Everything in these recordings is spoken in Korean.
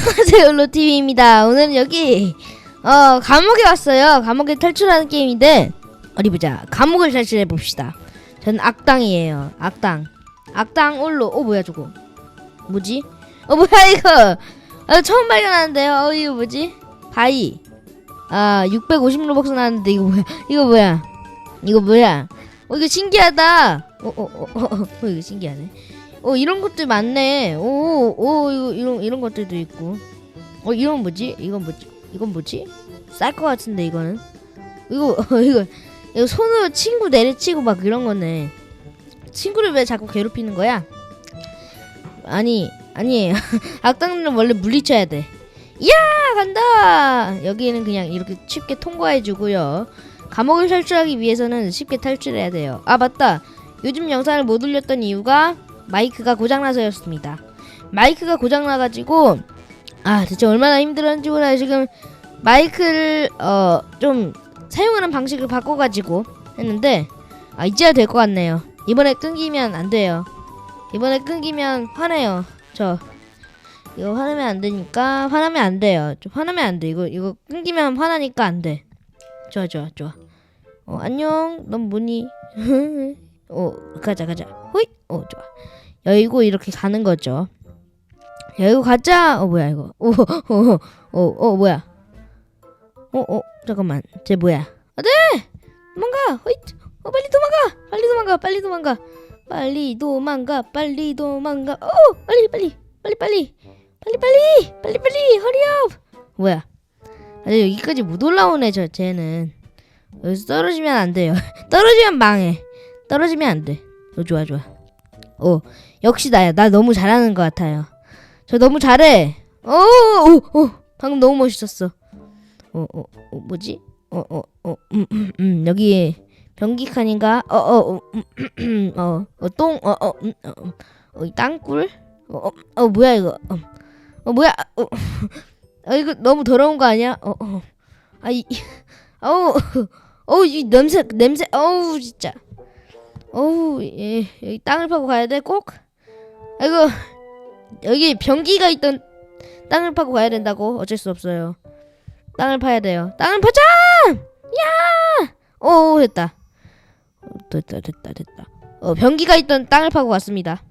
안녕하세요 로티비입니다. 오늘은 여기 어 감옥에 왔어요. 감옥에 탈출하는 게임인데 어디 보자. 감옥을 탈출해 봅시다. 전 악당이에요. 악당. 악당 올로. 어 뭐야 저거. 뭐지? 어 뭐야 이거. 아, 처음 발견하는데요. 어 이거 뭐지? 바이. 아 650 로벅스 나왔는데 이거 뭐야? 이거 뭐야? 이거 뭐야? 어 이거 신기하다. 어어어 어, 어, 어, 어, 이거 신기하네 어 이런 것들 많네. 오, 오 이거 이런 이런 것들도 있고. 어 이건 뭐지? 이건 뭐지? 이건 뭐지? 쌀 것 같은데 이거는. 이거 이거 이거 손으로 친구 내리치고 막 이런 거네. 친구를 왜 자꾸 괴롭히는 거야? 아니 아니에요. 악당들은 원래 물리쳐야 돼. 이야 간다. 여기는 그냥 이렇게 쉽게 통과해주고요. 감옥을 탈출하기 위해서는 쉽게 탈출해야 돼요. 아 맞다. 요즘 영상을 못 올렸던 이유가 마이크가 고장나서였습니다. 마이크가 고장나가지고 아 대체 얼마나 힘들었는지 몰라요. 지금 마이크를 어 좀 사용하는 방식을 바꿔가지고 했는데 아 이제야 될 것 같네요. 이번에 끊기면 안 돼요. 이번에 끊기면 화내요. 저 이거 화내면 안 되니까 화나면 안 돼요. 좀 화나면 안 돼. 이거 이거 끊기면 화나니까 안 돼. 좋아 좋아 좋아. 어 안녕. 넌 뭐니? 어 가자 가자. 호이. 어 좋아. 여의고 이렇게 가는 거죠. 여의고 가자. 어 뭐야 이거? 오오오오 어, 어, 뭐야? 어어 잠깐만. 쟤 뭐야? 아 네. 도망가. 호이. 어 빨리 도망가. 빨리 도망가. 빨리 도망가. 빨리 도망가. 빨리 도망가. 어 빨리 빨리 빨리 빨리 빨리 빨리 빨리 빨리 허리업. 뭐야? 아직 여기까지 못 올라오네 저 쟤는. 여기서 떨어지면 안 돼요. 떨어지면 망해. 떨어지면 안 돼. 어 좋아 좋아. 어 역시 나야. 나 너무 잘하는 것 같아요. 저 너무 잘해. 어, 어, 어, 방금 너무 멋있었어. 어, 어, 어 뭐지? 어, 어, 어, 음, 음, 음, 여기 변기 칸인가? 어, 어, 어, 음, 음, 어, 어, 똥, 어, 어, 음, 어, 어, 이 땅굴? 어, 어, 어, 뭐야 이거? 어, 어 뭐야? 어, 어, 이거 너무 더러운 거 아니야? 어, 어, 아, 이, 어우, 어우, 이 냄새, 냄새, 어우, 진짜. 어우, 예, 여기 땅을 파고 가야 돼, 꼭? 아이고, 여기 변기가 있던 땅을 파고 가야 된다고? 어쩔 수 없어요. 땅을 파야 돼요. 땅을 파자! 야! 오, 됐다. 어, 됐다, 됐다, 됐다. 어, 변기가 있던 땅을 파고 왔습니다.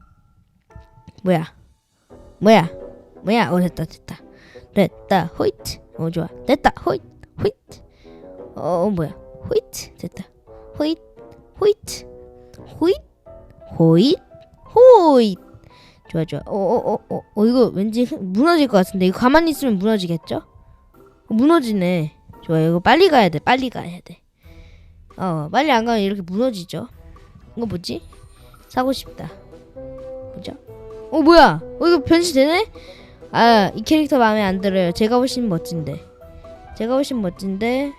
뭐야? 뭐야? 뭐야? 어, 됐다, 됐다. 됐다, 호이트. 어, 좋아. 됐다, 호이트, 호이트. 어, 어, 뭐야? 호이트. 됐다. 호이트, 호이트. 호잇? 호잇? 호잇! 좋아 좋아. 어어어어 어, 어, 어, 이거 왠지 무너질 것 같은데. 이거 가만히 있으면 무너지겠죠? 어, 무너지네. 좋아 이거 빨리 가야 돼. 빨리 가야 돼어 빨리 안 가면 이렇게 무너지죠? 이거 뭐지? 사고 싶다. 보자 어 뭐야? 어 이거 변신되네? 아 이 캐릭터 마음에 안 들어요. 제가 훨씬 멋진데. 제가 훨씬 멋진데.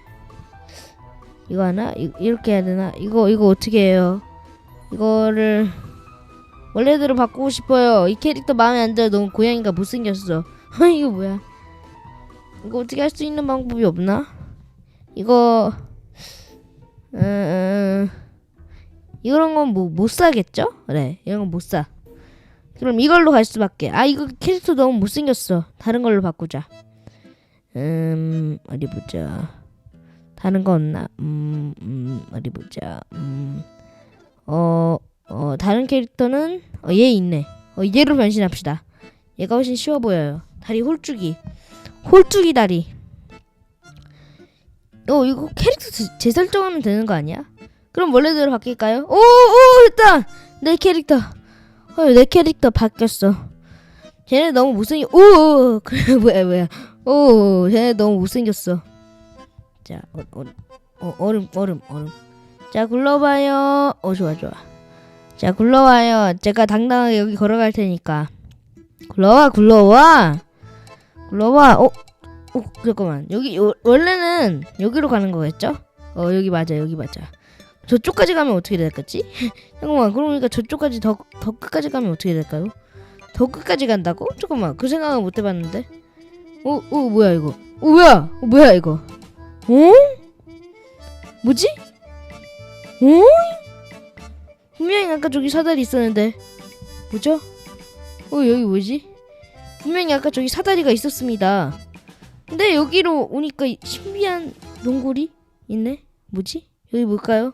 이거 하나? 이, 이렇게 해야 되나? 이거 이거 어떻게 해요? 이거를 원래대로 바꾸고 싶어요. 이 캐릭터 마음에 안 들어. 너무 고양이가 못생겼어. 이거 뭐야? 이거 어떻게 할 수 있는 방법이 없나? 이거 음, 음, 이런 건 뭐 못 사겠죠? 그래 이런 건 못 사. 그럼 이걸로 갈 수밖에. 아 이거 캐릭터 너무 못생겼어. 다른 걸로 바꾸자. 음 어디 보자. 다른 거 없나? 음, 음 어디 보자. 음. 어, 어 다른 캐릭터는 어, 얘 있네. 어, 얘로 변신합시다. 얘가 훨씬 쉬워 보여요. 다리 홀쭉이. 홀쭉이 다리. 어 이거 캐릭터 재, 재설정하면 되는 거 아니야? 그럼 원래대로 바뀔까요? 오, 오 됐다. 내 캐릭터. 어, 내 캐릭터 바뀌었어. 쟤네 너무 못생겨. 오, 그래 뭐야 뭐야. 오, 쟤네 너무 못생겼어. 자, 어, 어, 어, 얼음 얼음 얼음. 자 굴러봐요. 어 좋아 좋아. 자 굴러와요. 제가 당당하게 여기 걸어갈 테니까. 굴러와 굴러와. 굴러와. 어, 어 잠깐만. 여기 요, 원래는 여기로 가는 거겠죠? 어 여기 맞아 여기 맞아. 저쪽까지 가면 어떻게 될까지? 잠깐만 그러니까 저쪽까지 더 더 끝까지 가면 어떻게 될까요? 더 끝까지 간다고? 잠깐만 그 생각은 못 해봤는데. 어, 어 뭐야 이거? 어 뭐야? 어 뭐야 이거? 어? 뭐지? 어? 분명히 아까 저기 사다리 있었는데 뭐죠? 어 여기 뭐지? 분명히 아까 저기 사다리가 있었습니다. 근데 여기로 오니까 이 신비한 동굴이 있네. 뭐지? 여기 뭘까요?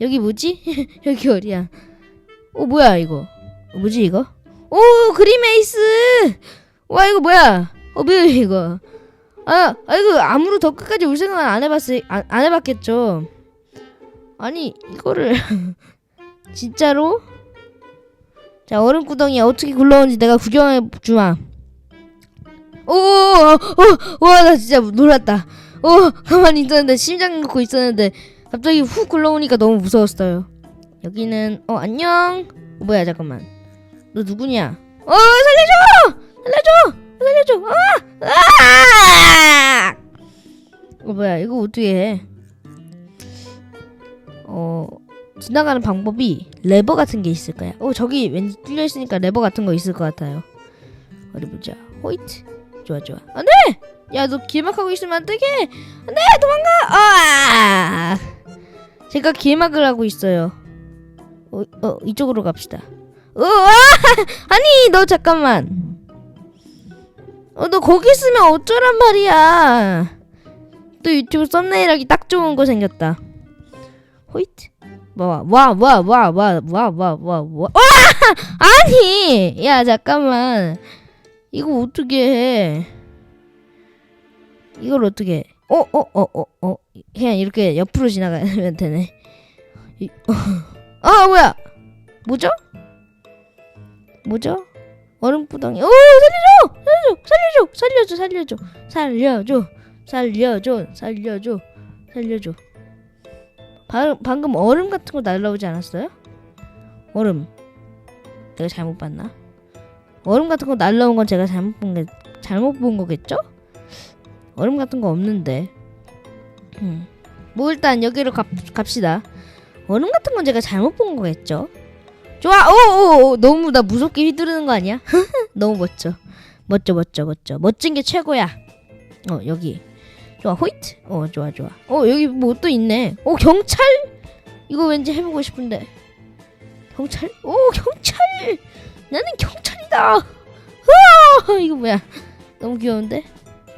여기 뭐지? 여기 어디야? 어 뭐야 이거? 어, 뭐지 이거? 오 그리메이스! 와 이거 뭐야? 어 뭐야 이거? 아, 아 이거 아무로 더 끝까지 올 생각은 안 해봤을 안, 안 해봤겠죠. 아니 이거를 진짜로? 자 얼음 구덩이 어떻게 굴러오는지 내가 구경해 주마. 오오오와나 진짜 놀랐다. 오 가만히 있었는데 심장 놓고 있었는데 갑자기 훅 굴러오니까 너무 무서웠어요. 여기는 어 안녕. 어, 뭐야 잠깐만. 너 누구냐? 어 살려줘! 살려줘! 살려줘! 아! 아! 어 뭐야 이거 어떻게 해? 어 지나가는 방법이 레버 같은 게 있을 거야. 어 저기 왠지 뚫려 있으니까 레버 같은 거 있을 것 같아요. 어디 보자. 호이트. 좋아 좋아. 안 돼. 야 너 길막하고 있으면 안 되게. 안 돼 도망가. 아. 제가 길막을 하고 있어요. 어, 어 이쪽으로 갑시다. 어, 아! 아니 너 잠깐만. 어 너 거기 있으면 어쩌란 말이야. 또 유튜브 썸네일 하기 딱 좋은 거 생겼다. 호이트. 와와와와와와와와와 와 아니 야 잠깐만 이거 어떻게 해 이걸 어떻게 해? 어, 어, 어, 어, 어. 그냥 이렇게 옆으로 지나가면 되네. 이, 어. 아, 뭐야? 뭐죠? 뭐죠? 얼음구덩이. 오, 살려줘! 살려줘! 살려줘! 살려줘! 살려줘! 살려줘! 살려줘! 살려줘! 바, 방금 얼음 같은 거 날라오지 않았어요? 얼음. 내가 잘못 봤나? 얼음 같은 거 날라온 건 제가 잘못 본 게 잘못 본 거겠죠? 얼음 같은 거 없는데. 음. 뭐 일단 여기로 갑, 갑시다. 얼음 같은 건 제가 잘못 본 거겠죠? 좋아. 오, 오, 오 너무 나 무섭게 휘두르는 거 아니야? 너무 멋져. 멋져, 멋져, 멋져. 멋진 게 최고야. 어, 여기. 좋아. 호이트. 어, 좋아, 좋아. 어, 여기 뭐 또 있네. 어, 경찰? 이거 왠지 해보고 싶은데. 경찰? 오, 경찰! 나는 경찰이다. 우와, 이거 뭐야? 너무 귀여운데?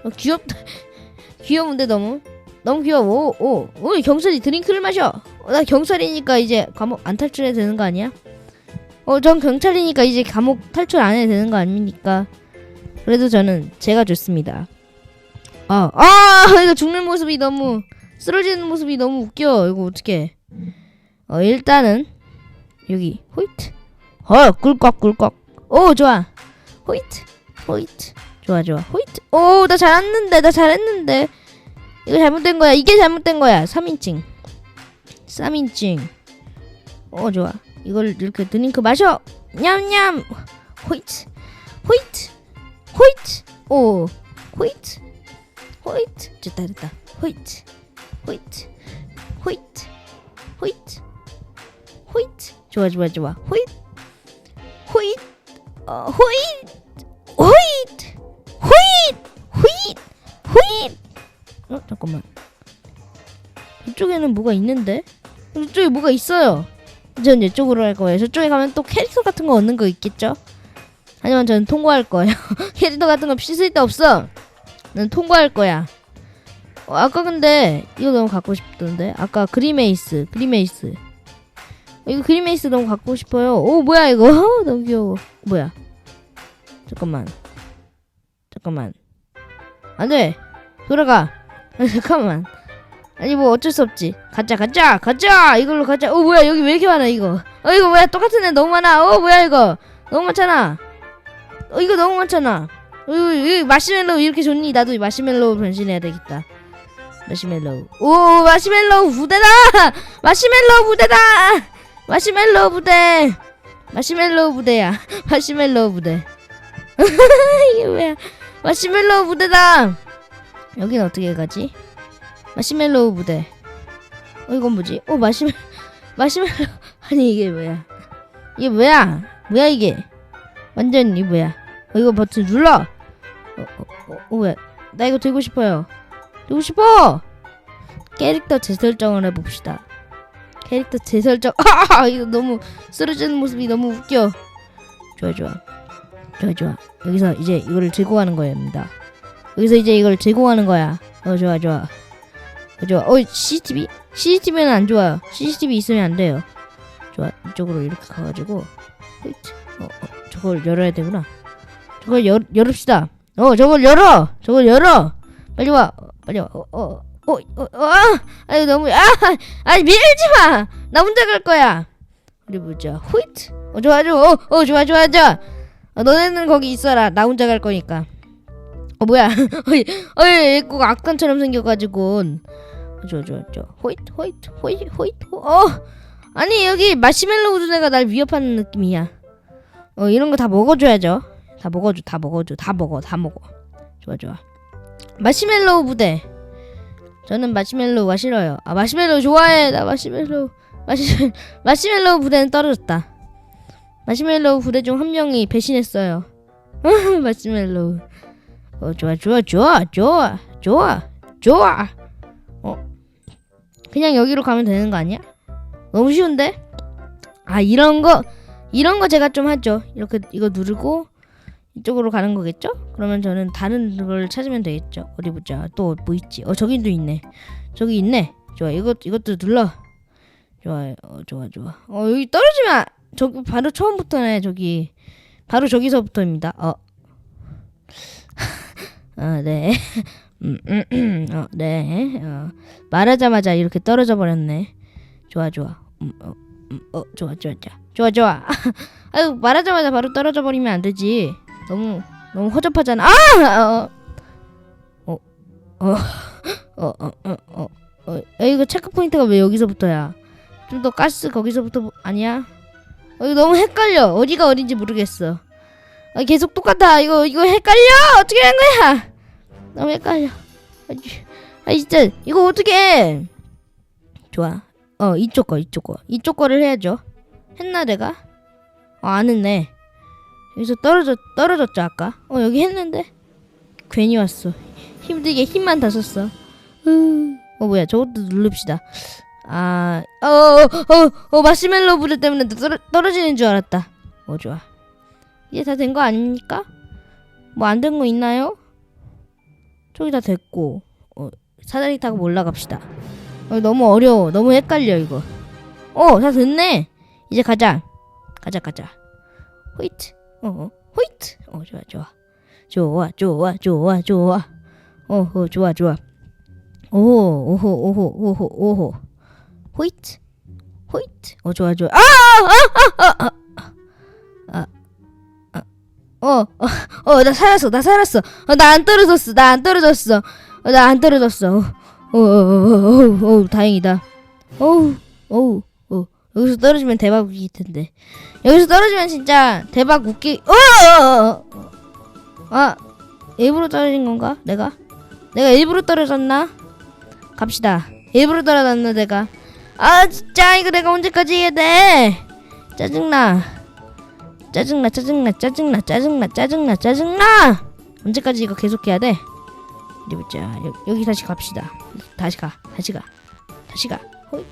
어, 귀엽다. 귀여운데 너무? 너무 귀여워. 오, 오, 오, 경찰이 드링크를 마셔. 어, 나 경찰이니까 이제 감옥 안 탈출해야 되는 거 아니야? 어, 전 경찰이니까 이제 감옥 탈출 안 해야 되는 거 아닙니까? 그래도 저는 제가 좋습니다. 아, 아, 이거 죽는 모습이 너무 쓰러지는 모습이 너무 웃겨. 이거 어떻게? 어, 일단은 여기 호이트. 어, 꿀꺽 꿀꺽. 오, 좋아. 호이트, 호이트. 좋아, 좋아. 호이트. 오, 나 잘했는데, 나 잘했는데. 이거 잘못된 거야. 이게 잘못된 거야. 3인칭. 3인칭. 어, 좋아. 이걸 이렇게 드링크 마셔. 냠냠. 호이트. 호이트. 호이트. 오. 호이트. 호이트. 됐다, 됐다. 호이트. 호이트. 호이트. 호이트. 호이트. 좋아, 좋아, 좋아. 호이트. 호이트. 어, 호이트. 호이트. 호이트. 호이트. 호이트. 어, 잠깐만. 이쪽에는 뭐가 있는데? 이쪽에 뭐가 있어요. 전 이쪽으로 할 거예요. 저쪽에 가면 또 캐릭터 같은 거 얻는 거 있겠죠? 하지만 저는 통과할 거예요. 캐릭터 같은 거 씻을 데 없어. 난 통과할 거야. 어, 아까 근데 이거 너무 갖고 싶던데. 아까 그리메이스, 그리메이스. 어, 이거 그리메이스 너무 갖고 싶어요. 오 뭐야 이거? 너무 귀여워. 뭐야? 잠깐만. 잠깐만. 안돼. 돌아가. 아, 잠깐만. 아니 뭐 어쩔 수 없지. 가자 가자 가자 이걸로 가자. 어 뭐야 여기 왜 이렇게 많아 이거. 어 이거 뭐야 똑같은 애 너무 많아. 어 뭐야 이거 너무 많잖아. 어 이거 너무 많잖아. 어, 이 마시멜로우 이렇게 좋니? 나도 마시멜로우 변신해야 되겠다. 마시멜로우. 오 마시멜로우 부대다. 마시멜로우 부대다. 마시멜로우 부대. 마시멜로우 부대야. 마시멜로우 부대. 이게 뭐야? 마시멜로우 부대다. 여긴 어떻게 가지? 마시멜로우 부대. 어 이건 뭐지? 어 마시멜 마시멜로 아니 이게 뭐야? 이게 뭐야? 뭐야 이게? 완전 이 뭐야? 어 이거 버튼 눌러. 어, 어, 어, 어 뭐야? 나 이거 들고 싶어요. 들고 싶어. 캐릭터 재설정을 해봅시다. 캐릭터 재설정. 아 이거 너무 쓰러지는 모습이 너무 웃겨. 좋아 좋아. 좋아 좋아 여기서 이제 이거를 들고 가는 거입니다 여기서 이제 이걸 들고 가는 거야 어 좋아 좋아 어, 좋아 어 CCTV CCTV는 안 좋아요 CCTV 있으면 안 돼요 좋아 이쪽으로 이렇게 가가지고. 어, 어 저걸 열어야 되구나 저걸 열 열읍시다 어 저걸 열어. 저걸 열어. 빨리 와. 어, 빨리 와어어어어 어, 어, 어, 아! 아니 너무 아 아니 밀지 마나 혼자 갈 거야. 우리 보자. 호이트 어 좋아 좋아. 어, 어 좋아 좋아 좋아. 어, 너네는 거기 있어라. 나 혼자 갈 거니까. 어 뭐야. 어이 어이 꼭 악당처럼 생겨가지고. 어, 좋아 좋아 좋아. 호이트 호이트 호이트 호이트 어. 아니 여기 마시멜로 우주네가 날 위협하는 느낌이야. 어 이런 거 다 먹어줘야죠 다 먹어줘 다 먹어줘 다 먹어 다 먹어. 좋아 좋아. 마시멜로우 부대. 저는 마시멜로우가 싫어요. 아 마시멜로우 좋아해. 나 마시멜로우 마시 마시멜로우 부대는 떨어졌다. 마시멜로우 부대 중 한 명이 배신했어요. 마시멜로우. 어 좋아 좋아 좋아 좋아 좋아 좋아. 어 그냥 여기로 가면 되는 거 아니야? 너무 쉬운데? 아 이런 거 이런 거 제가 좀 하죠. 이렇게 이거 누르고 이쪽으로 가는 거겠죠? 그러면 저는 다른 걸 찾으면 되겠죠 어디 보자 또 뭐 있지 어 저기도 있네 저기 있네 좋아 이것 이것도 눌러 좋아요 어, 좋아 좋아 어 여기 떨어지면 안- 저기 바로 처음부터네 저기 바로 저기서부터입니다 어 아, 네. 음, 음, 음, 어, 네. 어, 말하자마자 이렇게 떨어져 버렸네. 좋아, 좋아. 음, 어, 음, 어, 좋아, 좋아, 좋아. 좋아, 좋아. 아유, 말하자마자 바로 떨어져 버리면 안 되지. 너무 너무 허접하잖아. 아! 어, 어. 어. 어. 어. 어. 어. 어. 야, 이거 체크 포인트가 왜 여기서부터야? 좀 더 가스 거기서부터 보... 아니야? 어, 이거 너무 헷갈려. 어디가 어딘지 모르겠어. 아, 계속 똑같아. 이거 이거 헷갈려. 어떻게 한 거야? 너무 헷갈려. 아, 아 진짜 이거 어떻게? 좋아. 어 이쪽 거 이쪽 거 이쪽 거를 해야죠. 했나 내가? 어, 안 했네. 여기서 떨어졌 떨어졌죠 아까? 어 여기 했는데 괜히 왔어. 힘들게 힘만 다 썼어. 으, 어 뭐야 저것도 누릅시다. 아, 어, 어, 어, 어, 마시멜로 부대 때문에 떨어, 떨어지는 줄 알았다. 어, 좋아. 이제 다 된 거 아닙니까? 뭐 안 된 거 있나요? 저기 다 됐고 어, 사다리 타고 올라갑시다. 어, 너무 어려워. 너무 헷갈려 이거. 어, 다 됐네. 이제 가자. 가자 가자. 호이트. 어, 어, 호이트. 어, 좋아 좋아. 좋아 좋아 좋아 좋아. 어, 어 좋아 좋아. 오, 오호 오호 오호 오호. 호이트. 호이트. 어, 좋아 좋아. 아! 아! 아! 아! 아! 아! 어, 어, 어, 나 살았어, 나 살았어. 어, 나 안 떨어졌어, 나 안 떨어졌어. 어, 나 안 떨어졌어. 어, 어, 어, 어, 어, 어, 다행이다. 어우, 어우, 어, 여기서 떨어지면 대박 웃길 텐데. 여기서 떨어지면 진짜 대박 웃기. 어, 어, 어, 어. 아, 일부러 떨어진 건가? 내가? 내가 일부러 떨어졌나? 갑시다. 일부러 떨어졌나 내가? 아, 진짜 이거 내가 언제까지 해야 돼? 짜증나. 짜증나 짜증나 짜증나 짜증나 짜증나 짜증나 언제까지 이거 계속해야 돼? 어디 보자 여, 여기 다시 갑시다 다시 가 다시 가 다시 가 호잇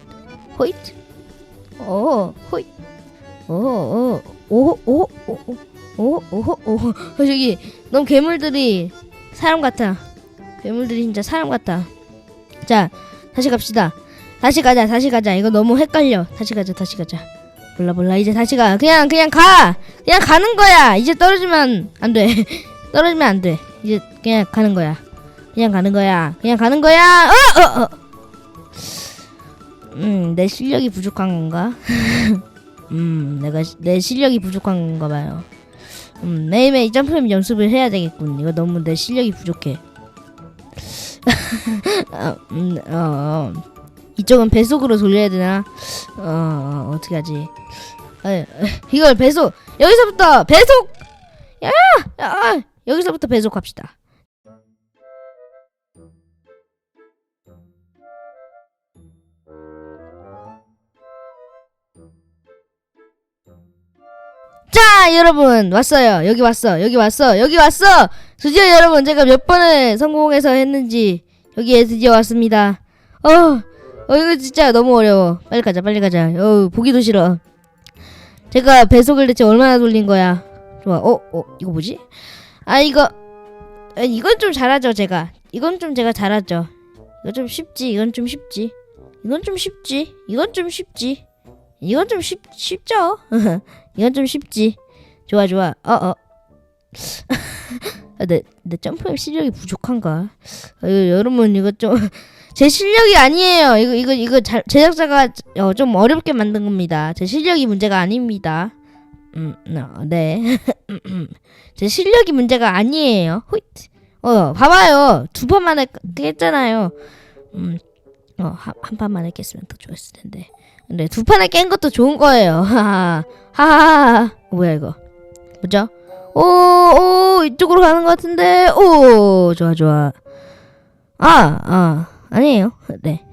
호잇 오, 호이. 어, 어, 오, 오, 오, 오, 오, 오, 오, 오. 저기, 너무 괴물들이 사람 같아. 괴물들이 진짜 사람 같다. 자, 다시 갑시다. 다시 가자, 다시 가자. 이거 너무 헷갈려. 다시 가자, 다시 가자. 몰라, 몰라. 이제 다시 가. 그냥, 그냥 가! 그냥 가는 거야! 이제 떨어지면 안 돼. 떨어지면 안 돼. 이제 그냥 가는 거야. 그냥 가는 거야. 그냥 가는 거야. 어! 어! 어! 음 내 실력이 부족한 건가? 음 내가 시- 내 실력이 부족한 건가 봐요. 음 매일매일 점프맵 연습을 해야 되겠군. 이거 너무 내 실력이 부족해. 어, 음, 어, 어. 이쪽은 배속으로 돌려야 되나? 어, 어 어떻게 하지? 에, 에, 이걸 배속 여기서부터 배속! 야, 야 아, 여기서부터 배속합시다 자 여러분 왔어요 여기 왔어 여기 왔어 여기 왔어 드디어 여러분 제가 몇 번을 성공해서 했는지 여기에 드디어 왔습니다 어, 어 이거 진짜 너무 어려워 빨리 가자 빨리 가자 어 보기도 싫어 제가 배속을 대체 얼마나 돌린 거야 좋아. 어, 어, 이거 뭐지? 아, 이거 아, 이건 좀 잘하죠, 제가. 이건 좀 제가 잘하죠. 이거 좀 쉽지. 이건 좀 쉽지. 이건 좀 쉽지. 이건 좀 쉽지. 이건 좀 쉽, 쉽죠? 이건 좀 쉽지. 좋아, 좋아. 어, 어. 아, 내, 내 점프 실력이 부족한가? 어, 이거, 여러분, 이거 좀. 제 실력이 아니에요. 이거, 이거, 이거 잘, 제작자가 어, 좀 어렵게 만든 겁니다. 제 실력이 문제가 아닙니다. 음, 어, 네. 제 실력이 문제가 아니에요. 호이트. 어, 봐봐요. 두 번 만에 깼잖아요. 음, 어, 한, 한 판만에 깼으면 더 좋았을 텐데. 근데 두 판에 깬 것도 좋은 거예요. 하하. 하하. 어, 뭐야, 이거. 뭐죠? 오, 오, 이쪽으로 가는 것 같은데. 오, 좋아, 좋아. 아, 아, 아니에요. 네.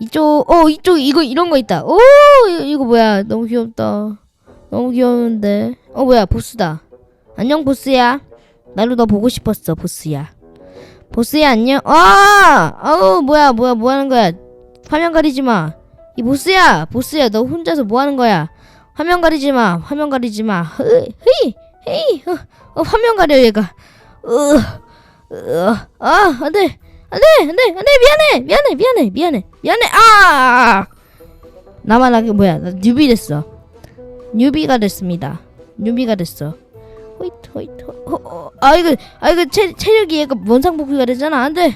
이쪽, 어, 이쪽, 이거, 이런 거 있다. 오, 이거, 이거 뭐야. 너무 귀엽다. 너무 귀여운데. 어, 뭐야, 보스다. 안녕, 보스야. 나도 너 보고 싶었어, 보스야. 보스야, 안녕. 아! 어우, 뭐야, 뭐야, 뭐 하는 거야. 화면 가리지 마. 이 보스야, 보스야, 너 혼자서 뭐 하는 거야. 화면 가리지 마, 화면 가리지 마. 흐이, 흐이, 헤이, 어, 어, 화면 가려, 얘가. 으, 으, 아, 안 돼. 안 돼, 안 돼, 안 돼, 미안해, 미안해, 미안해, 미안해, 미안해, 아! 나만 하게, 뭐야, 나 뉴비 됐어. 뉴비가 됐습니다. 뉴비가 됐어. 호이트 호이트 호, 어, 아 이거 아 이거 체, 체력이 얘가 원상복귀가 되잖아 안 돼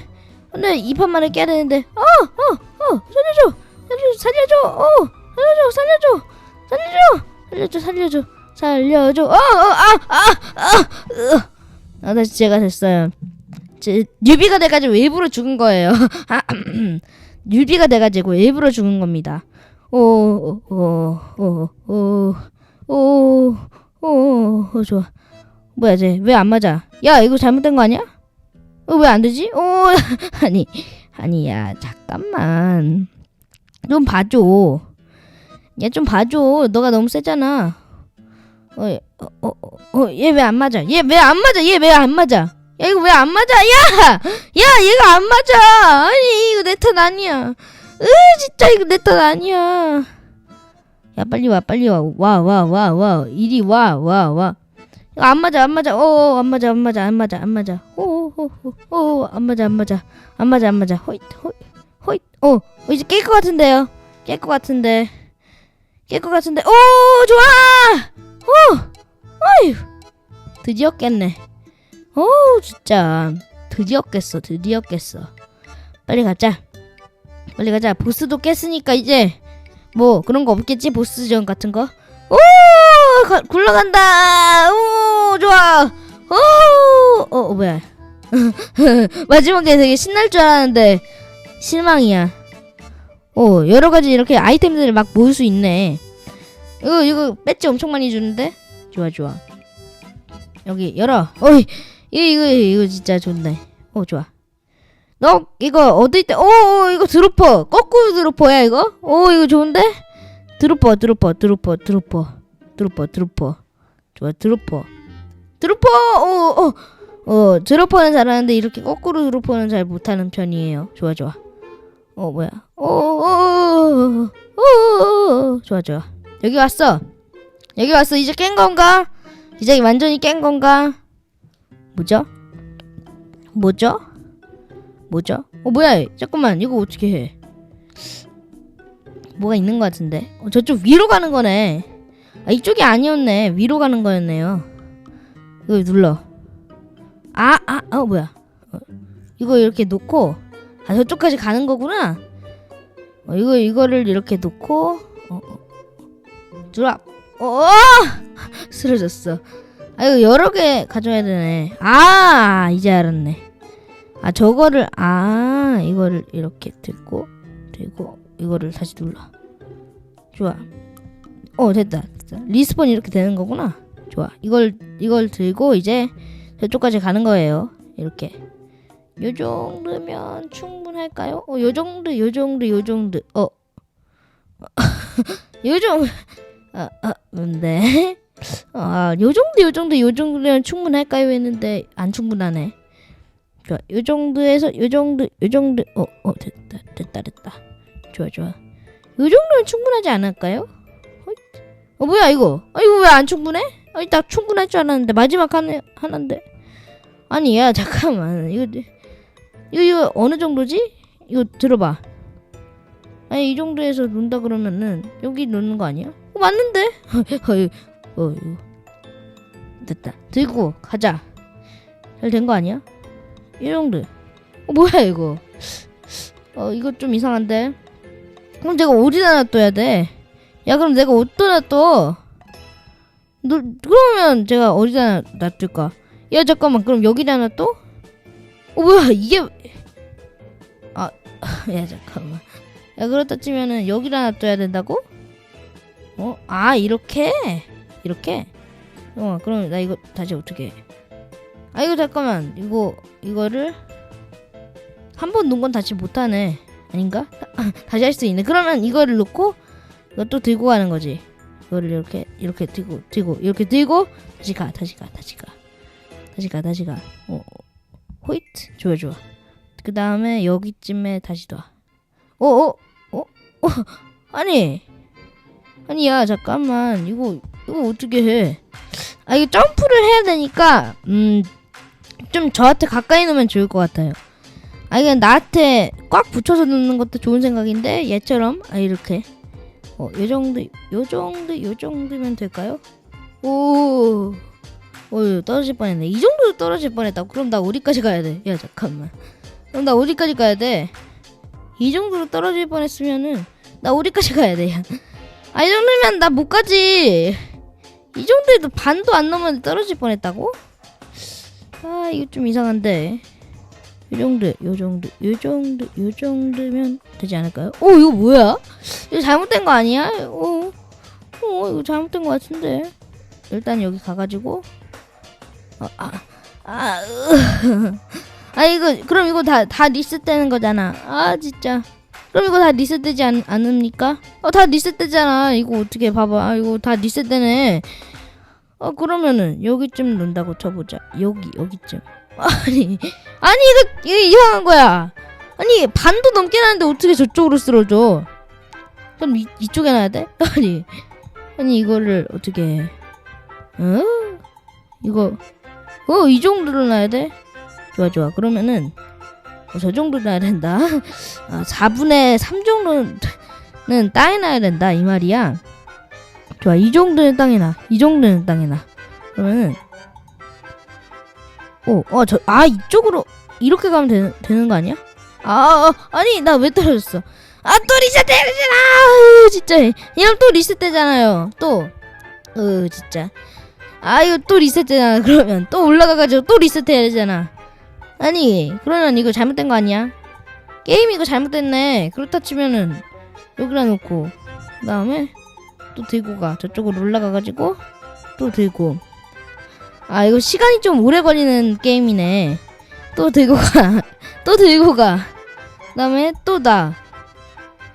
안 돼 이 판만에 깨야 되는데 어 어 어 살려줘 살려줘 살려줘. 어 살려줘 살려줘. 살려줘. 살려줘 살려줘. 살려줘. 어어아아아 아, 다시 제가 됐어요. 제 뉴비가 돼가지고 일부러 죽은 거예요. 뉴비가 돼가지고 일부러 죽은 겁니다. 오오오오오오오 좋아. 뭐야 쟤 왜 안 맞아? 야 이거 잘못된 거 아니야? 어, 왜 안 되지? 어 아니 아니야. 잠깐만 좀 봐줘. 얘 좀 봐줘. 너가 너무 세잖아. 어어 어 얘 왜 안 맞아? 얘 왜 안 맞아? 얘 왜 안 맞아? 야 이거 왜 안 맞아? 야 야 얘가 안 맞아! 아니 이거 내 탓 아니야. 으 진짜 이거 내 탓 아니야. 야 빨리 와 빨리 와. 와 와 와 와. 이리 와 와 와. 이거 안 맞아 안 맞아. 어 안 맞아 안 맞아 안 맞아 안 맞아. 오 오 오 오 안 맞아 안 맞아. 안 맞아 안 맞아. 호잇 호잇 호잇 어 어, 이제 깰 것 같은데요 깰 것 같은데 깰 것 같은데 오 좋아 어 어휴 드디어 깼네 오 진짜 드디어 깼어 드디어 깼어 빨리 가자 빨리 가자 보스도 깼으니까 이제 뭐 그런 거 없겠지 보스전 같은 거 오! 가, 굴러간다! 오! 좋아! 오! 어, 어 뭐야. 마지막에 되게 신날 줄 알았는데, 실망이야. 오, 여러 가지 이렇게 아이템들을 막 모을 수 있네. 이거, 이거 배지 엄청 많이 주는데? 좋아, 좋아. 여기, 열어. 어이, 이거, 이거, 이거 진짜 좋네. 오, 좋아. 너, 이거 얻을 때, 오, 오 이거 드로퍼. 거꾸로 드로퍼야, 이거? 오, 이거 좋은데? 드로퍼 드로퍼 드로퍼 드로퍼 드로퍼 드로퍼 좋아 드로퍼 드로퍼 어어 어, 드로퍼는 잘하는데 이렇게 거꾸로 드로퍼는 잘 못하는 편이에요 좋아 좋아 어 뭐야? 어어어어. 좋아 좋아. 여기 왔어. 여기 왔어. 이제 깬 건가? 이제 완전히 깬 건가? 뭐죠? 뭐죠? 뭐죠? 어 뭐야? 잠깐만. 이거 어떻게 해? 뭐가 있는 것 같은데? 어, 저쪽 위로 가는 거네. 아 이쪽이 아니었네. 위로 가는 거였네요. 이거 눌러. 아 아 어 뭐야? 어, 이거 이렇게 놓고 아 저쪽까지 가는 거구나 어, 이거 이거를 이렇게 놓고 어, 어, 드랍 어 쓰러졌어 아 이거 여러 개 가져야 되네 아 이제 알았네 아 저거를 아 이거를 이렇게 들고 들고 이거를 다시 눌러. 좋아. 어 됐다. 됐다. 리스폰 이렇게 되는 거구나. 좋아. 이걸 이걸 들고 이제 저쪽까지 가는 거예요. 이렇게. 요 정도면 충분할까요? 어, 요 정도, 요 정도, 요 정도. 어. 요 정도. 아, 아, 네. 아, 요 정도, 요 정도, 요 정도면 충분할까요? 했는데 안 충분하네. 좋아. 요 정도에서 요 정도, 요 정도. 어, 어, 됐다, 됐다, 됐다. 좋아 좋아 이 정도면 충분하지 않을까요? 어 뭐야 이거 아 이거 왜 안 충분해? 아니 나 충분할 줄 알았는데 마지막 하나 하나인데 아니 야 잠깐만 이거 이거 이거 어느 정도지? 이거 들어봐. 아니 이 정도에서 논다 그러면은 여기 놓는 거 아니야? 어, 맞는데? 어, 어 됐다. 들고 가자. 잘 된 거 아니야? 이 정도. 어, 뭐야 이거? 어 이거 좀 이상한데. 그럼 내가 어디다 놔둬야 돼? 야 그럼 내가 어디다 놔둬? 너 그러면 제가 어디다 놔둘까? 야 잠깐만 그럼 여기다 놔둬? 어 뭐야 이게 아 야 잠깐만 야 그렇다 치면은 여기다 놔둬야 된다고? 어? 아 이렇게? 이렇게? 어 그럼 나 이거 다시 어떻게 해? 아 이거 잠깐만 이거 이거를 한 번 놓은 건 다시 못하네 아닌가? 다시 할 수 있네 그러면 이거를 놓고 또 들고 가는 거지 이거를 이렇게 이렇게 들고 들고 이렇게 들고 다시 가 다시 가 다시 가 다시 가 다시 가 어, 호이트 좋아 좋아 그 다음에 여기쯤에 다시 놔 어어 어? 어? 아니 아니 야 잠깐만 이거 이거 어떻게 해? 아 이거 점프를 해야 되니까 음 좀 저한테 가까이 놓으면 좋을 것 같아요. 아 그냥 나한테 꽉 붙여서 놓는 것도 좋은 생각인데 얘처럼 아 이렇게 어 요 정도 요 정도 요 정도면 될까요? 오. 어 떨어질 뻔했네. 이 정도도 떨어질 뻔했다. 그럼 나 어디까지 가야 돼? 야 잠깐만. 그럼 나 어디까지 가야 돼? 이 정도로 떨어질 뻔했으면은 나 어디까지 가야 돼? 야. 아, 이 정도면 나 못 가지. 이 정도에도 반도 안 넘었는데 떨어질 뻔했다고? 아, 이거 좀 이상한데. 이 정도, 요 정도, 요 정도, 요 정도면 되지 않을까요? 어, 이거 뭐야? 이거 잘못된 거 아니야? 어, 어, 이거 잘못된 거 같은데. 일단 여기 가가지고. 어, 아, 아, 으. 아, 이거, 그럼 이거 다, 다 리셋되는 거잖아. 아, 진짜. 그럼 이거 다 리셋되지 않, 않습니까? 어, 다 리셋되잖아. 이거 어떻게 봐봐. 아, 이거 다 리셋되네. 어, 그러면은 여기쯤 놓는다고 쳐보자. 여기, 여기쯤. 아니, 아니 이거 이거 이상한 거야. 아니 반도 넘게 나는데 어떻게 저쪽으로 쓸어줘? 그럼 이, 이쪽에 놔야 돼? 아니, 아니 이거를 어떻게? 해? 어? 이거, 어, 이 정도로 놔야 돼? 좋아, 좋아. 그러면은 어, 저 정도 놔야 된다. 아, 4분의 3 정도는 땅에 놔야 된다 이 말이야. 좋아 이 정도는 땅에 놔. 이 정도는 땅에 놔. 그러면은 오어저 아 이쪽으로 이렇게 가면 되는, 되는 거 아니야? 아, 아 아니 나 왜 떨어졌어? 아 또 리셋 되잖아. 아유, 진짜 이러면 또 리셋 되잖아요. 또. 어 진짜. 아 이거 또 리셋되잖아. 그러면 또 올라가가지고 또 리셋해야 되잖아. 아니 그러면 이거 잘못된 거 아니야? 게임 이거 잘못됐네. 그렇다 치면은 여기다 놓고 그 다음에 또 들고 가 저쪽으로 올라가가지고 또 들고 아 이거 시간이 좀 오래 걸리는 게임이네. 또 들고 가. 또 들고 가. 그 다음에 또 나.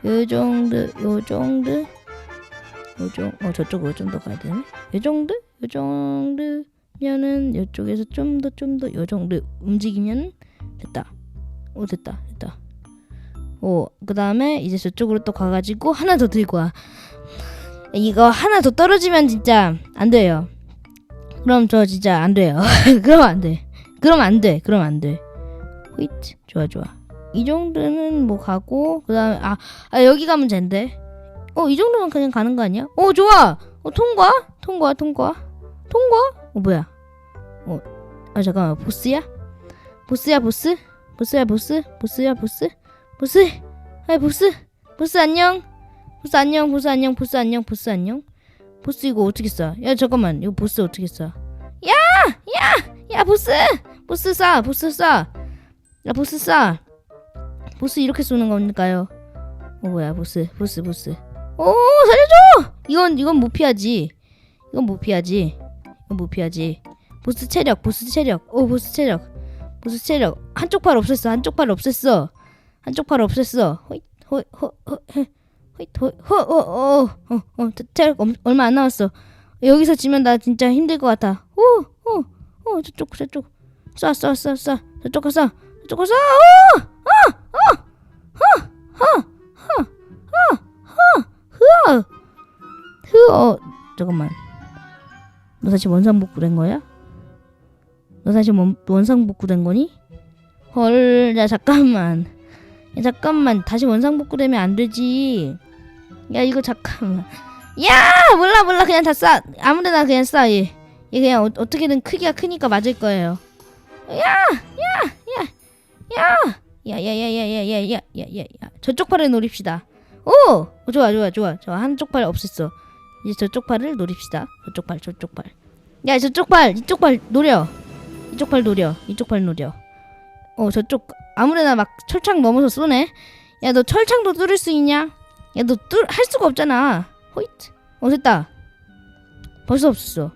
요 정도 요 정도 요 정, 어 저쪽으로 좀 더 가야 되네. 요 정도 요 정도 면은 이쪽에서 좀 더 좀 더 요 정도 움직이면 됐다. 오 됐다 됐다. 오 그 다음에 이제 저쪽으로 또 가가지고 하나 더 들고 와. 이거 하나 더 떨어지면 진짜 안 돼요. 그럼 저 진짜 안 돼요. 그럼 안 돼. 그럼 안 돼. 그럼 안 돼. 호이트 좋아 좋아. 이 정도는 뭐 가고 그다음에 아, 아 여기 가면 된대. 어 이 정도면 그냥 가는 거 아니야? 어 좋아. 어 통과 통과 통과 통과. 어 뭐야? 어, 아 잠깐만 보스야? 보스야 보스? 보스야 보스? 보스야 보스? 보스? 아 보스? 보스 안녕? 보스 안녕? 보스 안녕? 보스 안녕? 보스 안녕? 보스 이거 어떻게 쏴? 야 잠깐만 이거 보스 어떻게 쏴? 야! 야! 야 보스! 보스 쏴! 보스 쏴! 야 보스 쏴! 보스 이렇게 쏘는 겁니까요? 어 뭐야 보스 보스 보스 오 살려줘! 이건 이건 못 피하지 이건 못 피하지 못 피하지? 보스 체력, 보스 체력, 오 보스 체력, 보스 체력. 한쪽 팔 없앴어, 한쪽 팔 없앴어, 한쪽 팔 없앴어. 호이, 호이, 호, 호, 호이, 호, 호, 어, 어, 어, 어, 체력 엄, 얼마 안 남았어. 여기서 지면 나 진짜 힘들 것 같아. 오, 오, 오, 저쪽, 저쪽, 쏴, 쏴, 쏴, 쏴, 저쪽 가서, 저쪽 가서, 오, 아, 아, 하, 하, 하, 하, 하, 흐, 흐, 어, 잠깐만. 너 다시 원상복구 된 거야? 너 다시 원, 원상복구 된 거니? 헐, 야 잠깐만. 야 잠깐만, 다시 원상복구 되면 안 되지. 야 이거 잠깐만. 야 몰라 몰라 그냥 다 싸. 아무데나 그냥 싸 얘. 얘 그냥 어, 어떻게든 크기가 크니까 맞을 거예요. 야, 야, 야, 야, 야, 야, 야, 야, 야, 야, 야, 야, 야, 야. 저쪽 팔을 노립시다. 오, 어, 좋아, 좋아, 좋아. 저 한쪽 팔 없앴어. 이제 저쪽 팔을 노립시다. 저쪽 팔, 저쪽 팔. 야, 저쪽 팔, 이쪽 팔 노려. 이쪽 팔 노려. 이쪽 팔 노려. 어, 저쪽 아무래나 막 철창 넘어서 쏘네. 야, 너 철창도 뚫을 수 있냐? 야, 너 뚫 할 수가 없잖아. 호이트. 어, 됐다. 벌써 없었어.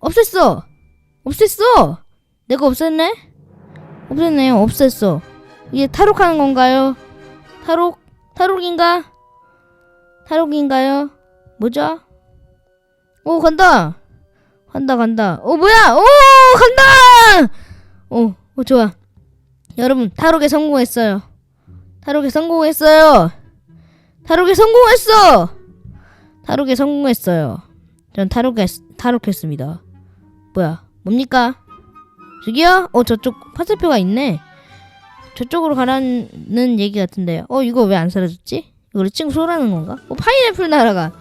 없앴어. 없앴어. 내가 없앴네? 없앴네요. 없앴어. 이게 탈옥하는 건가요? 탈옥? 탈옥인가? 탈옥인가요? 뭐죠? 오 간다. 간다 간다. 오 뭐야? 오 간다. 오, 오 좋아. 여러분 탈옥에 성공했어요. 탈옥에 성공했어요. 탈옥에 성공했어. 탈옥에 성공했어요. 전 탈옥했 탈옥했습니다. 뭐야? 뭡니까? 저기요? 어 저쪽 화살표가 있네. 저쪽으로 가라는 얘기 같은데요. 어 이거 왜 안 사라졌지? 이거 친구 쏘라는 건가? 어 파인애플 날아가.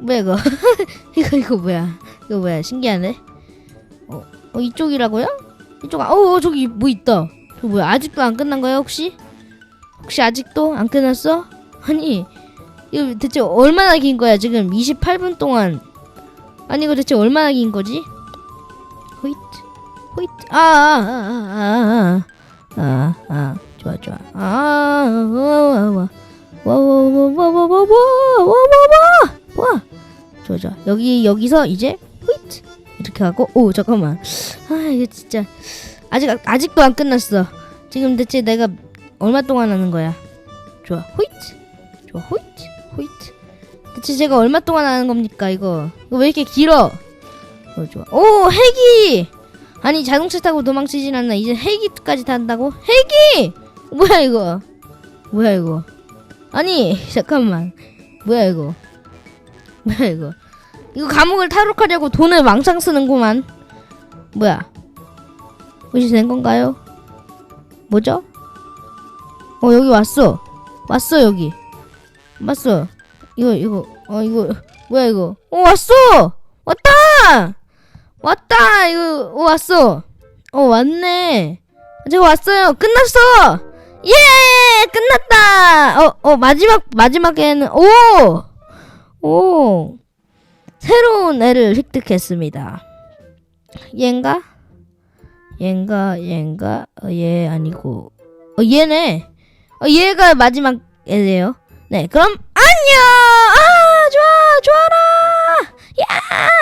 뭐야 이거? 이거 이거 뭐야? 이거 뭐야? 신기하네. 어, 어 이쪽이라고요? 이쪽 아, 어, 어 저기 뭐 있다. 저 뭐야? 아직도 안 끝난 거야 혹시? 혹시 아직도 안 끝났어? 아니 이거 대체 얼마나 긴 거야 지금 28분 동안 아니 이거 대체 얼마나 긴 거지? 호이트 호이트 아아아아아아 아, 아, 좋아, 좋아. 아, 와, 와, 와, 와, 와, 와, 와, 와, 와, 와, 와, 와, 와, 좋아, 좋아. 여기 여기서 이제 휘트 이렇게 하고, 오, 잠깐만. 아, 이게 진짜 아직 아직도 안 끝났어. 지금 대체 내가 얼마 동안 하는 거야? 좋아, 휘트, 좋아, 휘트, 휘트. 대체 제가 얼마 동안 하는 겁니까 이거? 이거 왜 이렇게 길어? 어, 좋아. 오, 헬기. 아니 자동차 타고 도망치진 않나 이제 헬기까지 탄다고? 헬기! 뭐야 이거 뭐야 이거 아니 잠깐만 뭐야 이거 뭐야 이거 이거 감옥을 탈옥하려고 돈을 왕창 쓰는구만. 뭐야? 무시 된 건가요? 뭐죠? 어 여기 왔어. 왔어 여기. 왔어. 이거 이거. 어 이거. 뭐야 이거? 어 왔어! 왔다! 왔다! 이거 어, 왔어. 어 왔네. 제가 왔어요. 끝났어! 예! 끝났다! 어어 마지막 마지막에는 오오 새로운 애를 획득했습니다. 얘인가? 얘인가? 얘인가? 어, 얘 아니고 어, 얘네. 어, 얘가 마지막 애예요. 네, 그럼 안녕. 아, 좋아, 좋아라. 야.